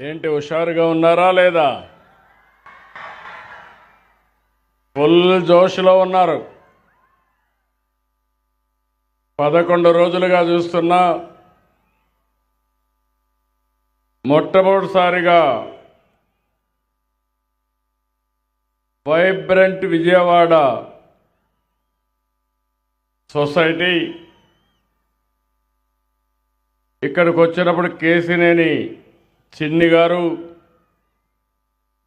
ఏంటి హుషారుగా ఉన్నారా లేదా? ఫుల్ జోష్లో ఉన్నారు. పదకొండు రోజులుగా చూస్తున్నా. మొట్టమొదటిసారిగా వైబ్రెంట్ విజయవాడ సొసైటీ ఇక్కడికి వచ్చినప్పుడు కేసినేని చిన్ని గారు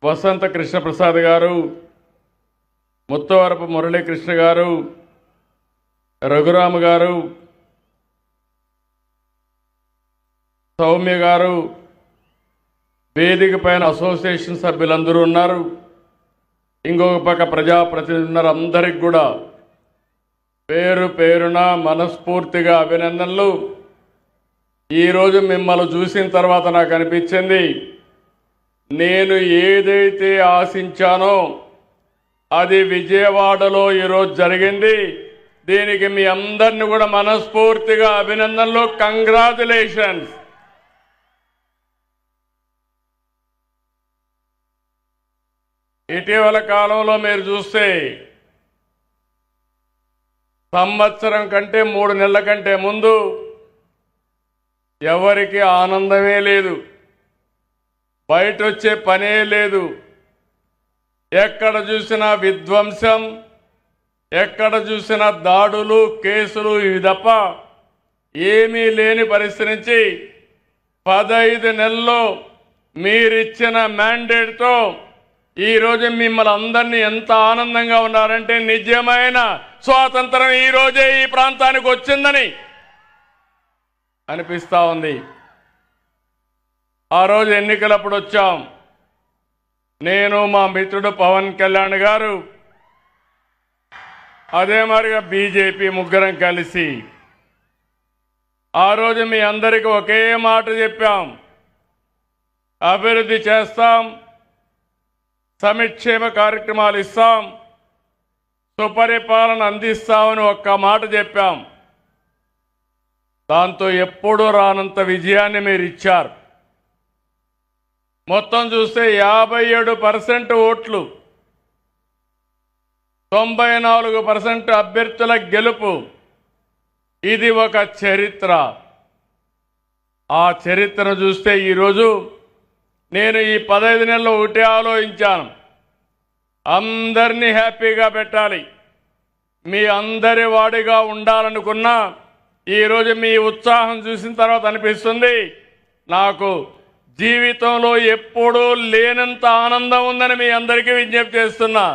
వసంత కృష్ణప్రసాద్ గారు ముత్తవరపు మురళీకృష్ణ గారు రఘురామ గారు సౌమ్య గారు వేదిక పైన అసోసియేషన్ సభ్యులందరూ ఉన్నారు. ఇంకొక పక్క ప్రజాప్రతినిధులు ఉన్నారు అందరికి కూడా పేరు పేరున మనస్ఫూర్తిగా అభినందనలు. ఈరోజు మిమ్మల్ని చూసిన తర్వాత నాకు అనిపించింది నేను ఏదైతే ఆశించానో అది విజయవాడలో ఈరోజు జరిగింది. దీనికి మీ అందరిని కూడా మనస్ఫూర్తిగా అభినందనలు. కంగ్రాచులేషన్స్ ఇటీవల కాలంలో మీరు చూస్తే సంవత్సరం కంటే మూడు నెలల కంటే ముందు ఎవరికి ఆనందమే లేదు. బయట వచ్చే పనే లేదు. ఎక్కడ చూసినా విధ్వంసం ఎక్కడ చూసినా దాడులు కేసులు ఇవి తప్ప ఏమీ లేని పరిస్థితి నుంచి పదహైదు నెలల్లో మీరిచ్చిన మ్యాండేట్తో ఈరోజు మిమ్మల్ని అందరినీ ఎంత ఆనందంగా ఉన్నారంటే నిజమైన స్వాతంత్రం ఈరోజే ఈ ప్రాంతానికి వచ్చిందని అనిపిస్తూ ఉంది. ఆ రోజు ఎన్నికలప్పుడు వచ్చాం. నేను మా మిత్రుడు పవన్ కళ్యాణ్ గారు అదే మరిగా బీజేపీ ముగ్గురం కలిసి ఆ రోజు మీ అందరికీ ఒకే మాట చెప్పాం. అభివృద్ధి చేస్తాం. సమిక్షేమ కార్యక్రమాలు ఇస్తాం. సుపరిపాలన అందిస్తామని ఒక్క మాట చెప్పాం. దాంతో ఎప్పుడూ రానంత విజయాన్ని మీరు ఇచ్చారు. మొత్తం చూస్తే యాభై ఏడు పర్సెంట్ ఓట్లు తొంభై నాలుగు పర్సెంట్ అభ్యర్థుల గెలుపు. ఇది ఒక చరిత్ర. ఆ చరిత్రను చూస్తే ఈరోజు నేను ఈ పదహైదు నెలలు ఒకటే ఆలోచించాను. అందరినీ హ్యాపీగా పెట్టాలి. మీ అందరి వాడిగా ఉండాలనుకున్నా ఈరోజు మీ ఉత్సాహం చూసిన తర్వాత అనిపిస్తుంది నాకు జీవితంలో ఎప్పుడూ లేనంత ఆనందం ఉందని మీ అందరికీ విజ్ఞప్తి చేస్తున్నా.